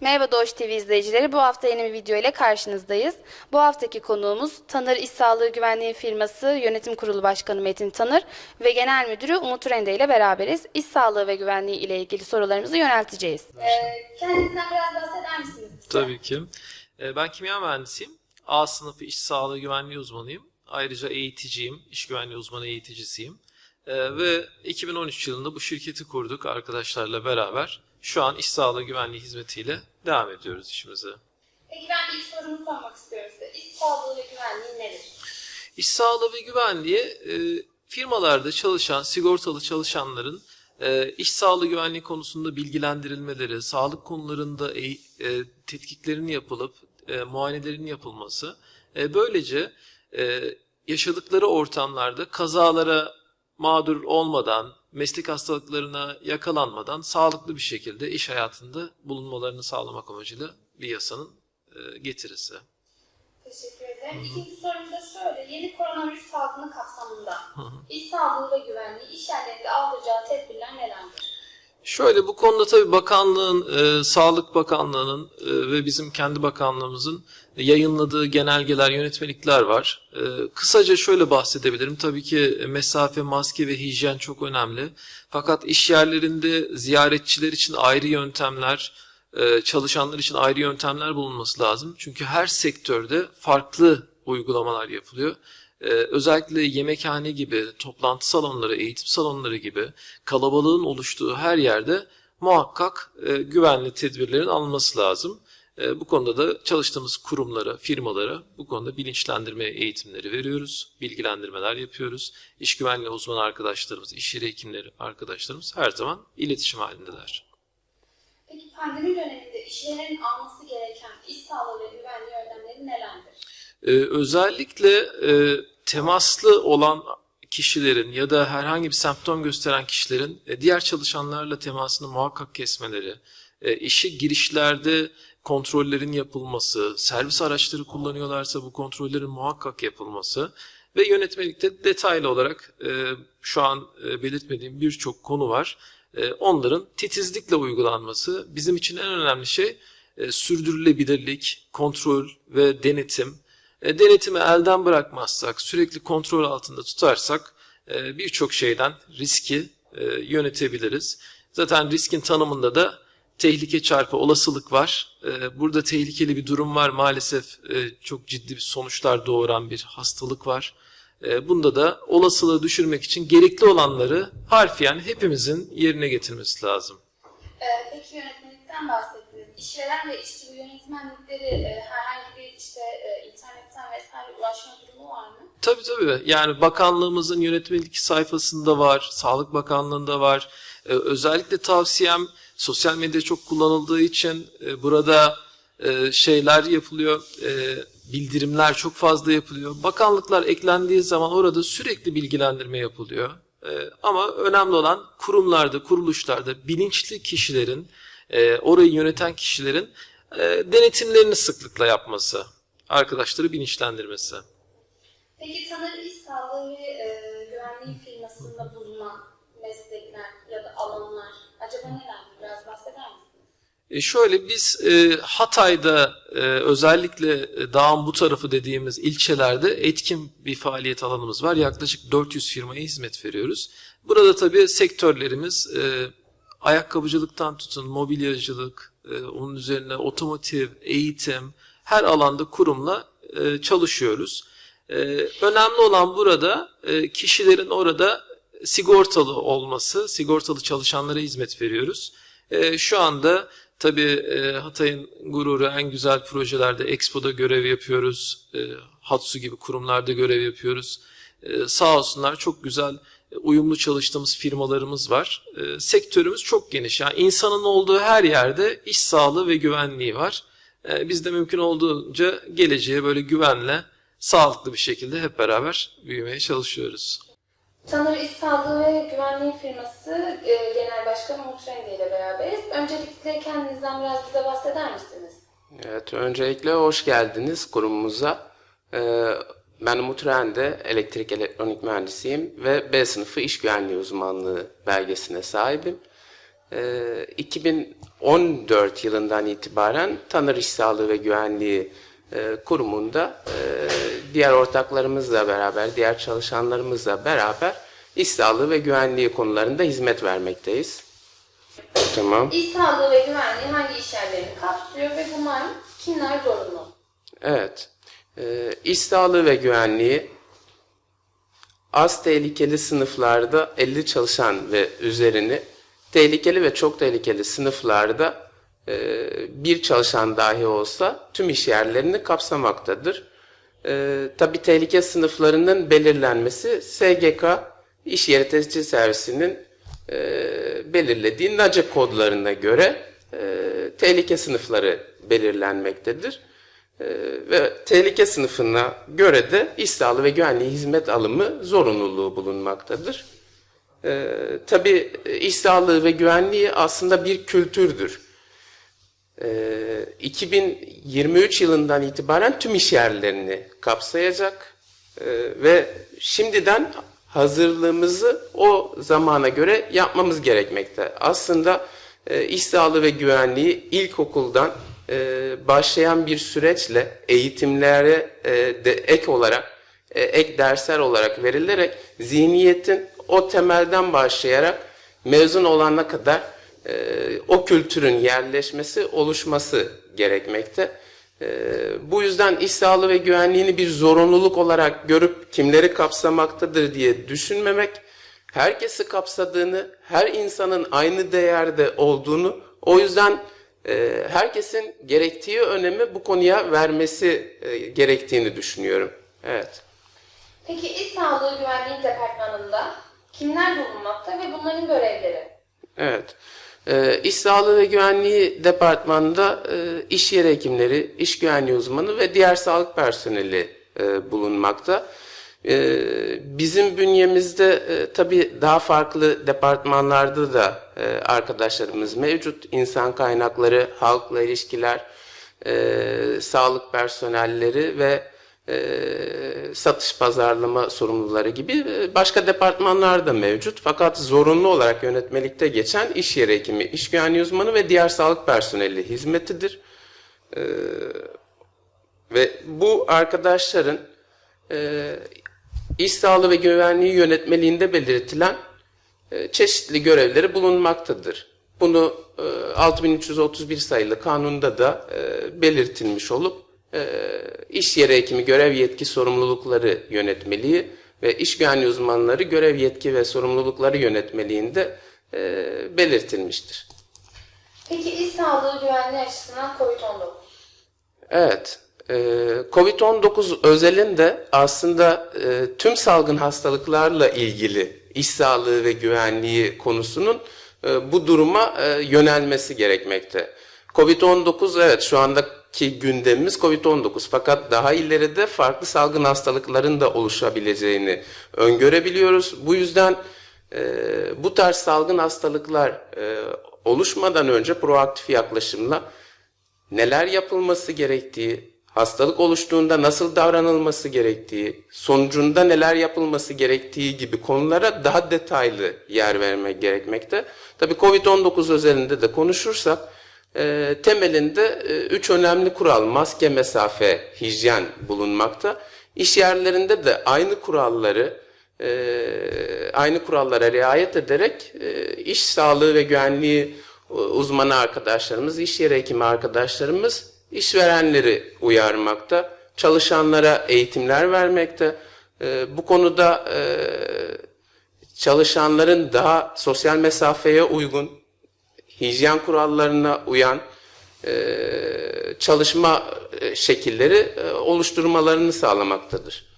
Merhaba Doğuş TV izleyicileri. Bu hafta yeni bir video ile karşınızdayız. Bu haftaki konuğumuz Tanır İş Sağlığı Güvenliği Firması Yönetim Kurulu Başkanı Metin Tanır ve Genel Müdürü Umut Rende ile beraberiz. İş sağlığı ve güvenliği ile ilgili sorularımızı yönelteceğiz. Ee, kendinizden biraz bahseder misiniz? Tabii ki. Ee, Ben kimya mühendisiyim. A sınıfı iş sağlığı güvenliği uzmanıyım. Ayrıca eğiticiyim, iş güvenliği uzmanı eğiticisiyim. Ee, Ve 2013 yılında bu şirketi kurduk arkadaşlarla beraber. Şu an iş sağlığı güvenliği hizmetiyle devam ediyoruz işimize. Peki ben ilk sorumu sormak istiyorum size. İş sağlığı ve güvenliği nedir? İş sağlığı ve güvenliği e, firmalarda çalışan, sigortalı çalışanların e, iş sağlığı güvenliği konusunda bilgilendirilmeleri, sağlık konularında e, e, tetkiklerin yapılıp e, muayenelerinin yapılması, e, böylece e, yaşadıkları ortamlarda kazalara mağdur olmadan, meslek hastalıklarına yakalanmadan sağlıklı bir şekilde iş hayatında bulunmalarını sağlamak amacıyla bir yasanın e, getirisi. Teşekkür ederim. İkinci sorum da şöyle. Yeni koronavirüs salgını kapsamında iş sağlığı ve güvenliği iş yerlerinde alacağı tedbirler nelerdir? Şöyle bu konuda tabii bakanlığın, e, Sağlık Bakanlığı'nın e, ve bizim kendi bakanlığımızın yayınladığı genelgeler, yönetmelikler var. E, kısaca şöyle bahsedebilirim. Tabii ki mesafe, maske ve hijyen çok önemli. Fakat iş yerlerinde ziyaretçiler için ayrı yöntemler, e, çalışanlar için ayrı yöntemler bulunması lazım. Çünkü her sektörde farklı uygulamalar yapılıyor. Ee, özellikle yemekhane gibi, toplantı salonları, eğitim salonları gibi kalabalığın oluştuğu her yerde muhakkak e, güvenli tedbirlerin alınması lazım. E, bu konuda da çalıştığımız kurumlara, firmalara bu konuda bilinçlendirme eğitimleri veriyoruz, bilgilendirmeler yapıyoruz. İş güvenliği uzmanı arkadaşlarımız, iş yeri hekimleri arkadaşlarımız her zaman iletişim halindeler. Peki pandemi döneminde işlerin alması gereken iş sağlığı ve güvenliği önlemleri nelerdir? Ee, özellikle e, temaslı olan kişilerin ya da herhangi bir semptom gösteren kişilerin e, diğer çalışanlarla temasını muhakkak kesmeleri, e, işe girişlerde kontrollerin yapılması, servis araçları kullanıyorlarsa bu kontrollerin muhakkak yapılması ve yönetmelikte detaylı olarak e, şu an belirtmediğim birçok konu var. Onların titizlikle uygulanması bizim için en önemli şey sürdürülebilirlik, kontrol ve denetim. E, denetimi elden bırakmazsak, sürekli kontrol altında tutarsak e, birçok şeyden riski e, yönetebiliriz. Zaten riskin tanımında da tehlike çarpı olasılık var. Burada tehlikeli bir durum var maalesef çok ciddi bir sonuçlar doğuran bir hastalık var. Bunda da olasılığı düşürmek için gerekli olanları harfiyen hepimizin yerine getirmesi lazım. Peki yönetmelikten bahsettiniz. İşveren ve işçi bu yönetmenlikleri e, herhangi bir işte e, internetten vesaire ulaşma durumu var mı? Tabii tabii. Yani bakanlığımızın yönetmelik sayfasında var, Sağlık Bakanlığı'nda var. Ee, özellikle tavsiyem sosyal medya çok kullanıldığı için e, burada e, şeyler yapılıyor, e, bildirimler çok fazla yapılıyor. Bakanlıklar eklendiği zaman orada sürekli bilgilendirme yapılıyor. E, ama önemli olan kurumlarda, kuruluşlarda bilinçli kişilerin, e, orayı yöneten kişilerin e, denetimlerini sıklıkla yapması, arkadaşları bilinçlendirmesi. Peki Tanır İş Sağlığı ve e, Güvenliği firmasında bulunan meslekler ya da alanlar acaba nelerdir? Biraz bahseder misiniz? E şöyle biz e, Hatay'da e, özellikle e, dağın bu tarafı dediğimiz ilçelerde etkin bir faaliyet alanımız var. Yaklaşık 400 firmaya hizmet veriyoruz. Burada tabii sektörlerimiz e, ayakkabıcılıktan tutun mobilyacılık, e, onun üzerine otomotiv, eğitim her alanda kurumla e, çalışıyoruz. E, önemli olan burada e, kişilerin orada sigortalı olması, sigortalı çalışanlara hizmet veriyoruz. E, şu anda tabii e, Hatay'ın gururu en güzel projelerde Expo'da görev yapıyoruz. E, Hatsu gibi kurumlarda görev yapıyoruz. E, sağ olsunlar çok güzel uyumlu çalıştığımız firmalarımız var. E, sektörümüz çok geniş. Yani insanın olduğu her yerde iş sağlığı ve güvenliği var. E, biz de mümkün olduğunca geleceğe böyle güvenle, sağlıklı bir şekilde hep beraber büyümeye çalışıyoruz. Tanır İş Sağlığı ve Güvenliği firması e, Genel Başkanı Umut Rende ile beraberiz. Öncelikle kendinizden biraz bize bahseder misiniz? Evet, öncelikle hoş geldiniz kurumumuza. Ee, ben Umut Rende, elektrik elektronik mühendisiyim ve B sınıfı iş güvenliği uzmanlığı belgesine sahibim. Ee, 2014 yılından itibaren Tanır İş Sağlığı ve Güvenliği e, kurumunda e, diğer ortaklarımızla beraber, diğer çalışanlarımızla beraber iş sağlığı ve güvenliği konularında hizmet vermekteyiz. Tamam. İş sağlığı ve güvenliği hangi iş yerlerini kapsıyor ve bunlar kimler zorunlu? Evet. Sağlığı ve güvenliği az tehlikeli sınıflarda 50 çalışan ve üzerini tehlikeli ve çok tehlikeli sınıflarda e, bir çalışan dahi olsa tüm iş yerlerini kapsamaktadır. E, Tabi tehlike sınıflarının belirlenmesi SGK İş Yeri Tescil Servisi'nin e, belirlediği NACE kodlarına göre e, tehlike sınıfları belirlenmektedir. Ee, ve tehlike sınıfına göre de iş sağlığı ve güvenliği hizmet alımı zorunluluğu bulunmaktadır. Ee, tabii iş sağlığı ve güvenliği aslında bir kültürdür. Ee, 2023 yılından itibaren tüm iş yerlerini kapsayacak Ee, ve şimdiden hazırlığımızı o zamana göre yapmamız gerekmekte. Aslında e, iş sağlığı ve güvenliği ilkokuldan e, başlayan bir süreçle eğitimlere e, de ek olarak e, ek dersler olarak verilerek zihniyetin o temelden başlayarak mezun olana kadar e, o kültürün yerleşmesi, oluşması gerekmekte. E, bu yüzden iş sağlığı ve güvenliğini bir zorunluluk olarak görüp kimleri kapsamaktadır diye düşünmemek, herkesi kapsadığını, her insanın aynı değerde olduğunu, o yüzden herkesin gerektiği önemi bu konuya vermesi e, gerektiğini düşünüyorum. Evet. Peki iş sağlığı güvenliği departmanında kimler bulunmakta ve bunların görevleri? Evet. Ee, İş Sağlığı ve Güvenliği Departmanı'nda e, iş yeri hekimleri, iş güvenliği uzmanı ve diğer sağlık personeli e, bulunmakta. E, bizim bünyemizde e, tabii daha farklı departmanlarda da e, arkadaşlarımız mevcut. İnsan kaynakları, halkla ilişkiler, e, sağlık personelleri ve e, satış pazarlama sorumluları gibi başka departmanlar da mevcut. Fakat zorunlu olarak yönetmelikte geçen iş yeri hekimi, iş güvenliği uzmanı ve diğer sağlık personeli hizmetidir. Ve bu arkadaşların iş sağlığı ve güvenliği yönetmeliğinde belirtilen e, çeşitli görevleri bulunmaktadır. Bunu e, 6331 sayılı kanunda da e, belirtilmiş olup e, iş yeri hekimi görev yetki sorumlulukları yönetmeliği ve iş güvenliği uzmanları görev yetki ve sorumlulukları yönetmeliğinde e, belirtilmiştir. Peki iş sağlığı güvenliği açısından COVID-19? Evet. E, Covid-19 özelinde aslında e, tüm salgın hastalıklarla ilgili iş sağlığı ve güvenliği konusunun e, bu duruma e, yönelmesi gerekmekte. Covid-19 evet şu andaki gündemimiz Covid-19 fakat daha ileride farklı salgın hastalıkların da oluşabileceğini öngörebiliyoruz. Bu yüzden bu tarz salgın hastalıklar oluşmadan önce proaktif yaklaşımla neler yapılması gerektiği, hastalık oluştuğunda nasıl davranılması gerektiği, sonucunda neler yapılması gerektiği gibi konulara daha detaylı yer vermek gerekmekte. Tabii Covid-19 özelinde de konuşursak, e, temelinde e, üç önemli kural, maske, mesafe, hijyen bulunmakta. İş yerlerinde de aynı kuralları, e, aynı kurallara riayet ederek e, iş sağlığı ve güvenliği uzmanı arkadaşlarımız, iş yeri hekimi arkadaşlarımız işverenleri uyarmakta, çalışanlara eğitimler vermekte. E, bu konuda e, çalışanların daha sosyal mesafeye uygun, hijyen kurallarına uyan e, çalışma e, şekilleri e, oluşturmalarını sağlamaktadır.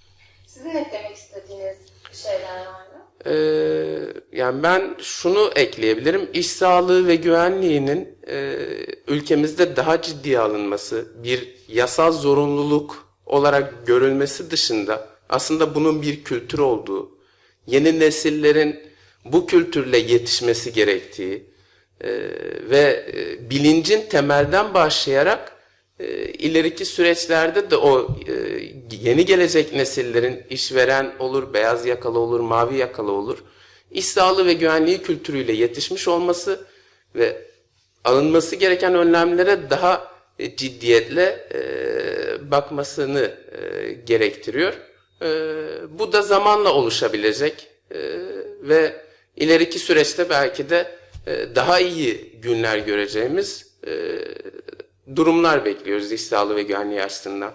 Sizin eklemek istediğiniz şeyler var mı? Ee, yani ben şunu ekleyebilirim. İş sağlığı ve güvenliğinin e, ülkemizde daha ciddiye alınması, bir yasal zorunluluk olarak görülmesi dışında aslında bunun bir kültür olduğu, yeni nesillerin bu kültürle yetişmesi gerektiği e, ve e, bilincin temelden başlayarak e, ileriki süreçlerde de o e, yeni gelecek nesillerin işveren olur, beyaz yakalı olur, mavi yakalı olur. İş ve güvenliği kültürüyle yetişmiş olması ve alınması gereken önlemlere daha e, ciddiyetle e, bakmasını e, gerektiriyor. Bu da zamanla oluşabilecek ve ileriki süreçte belki de daha iyi günler göreceğimiz durumlar bekliyoruz iş ve güvenliği açısından.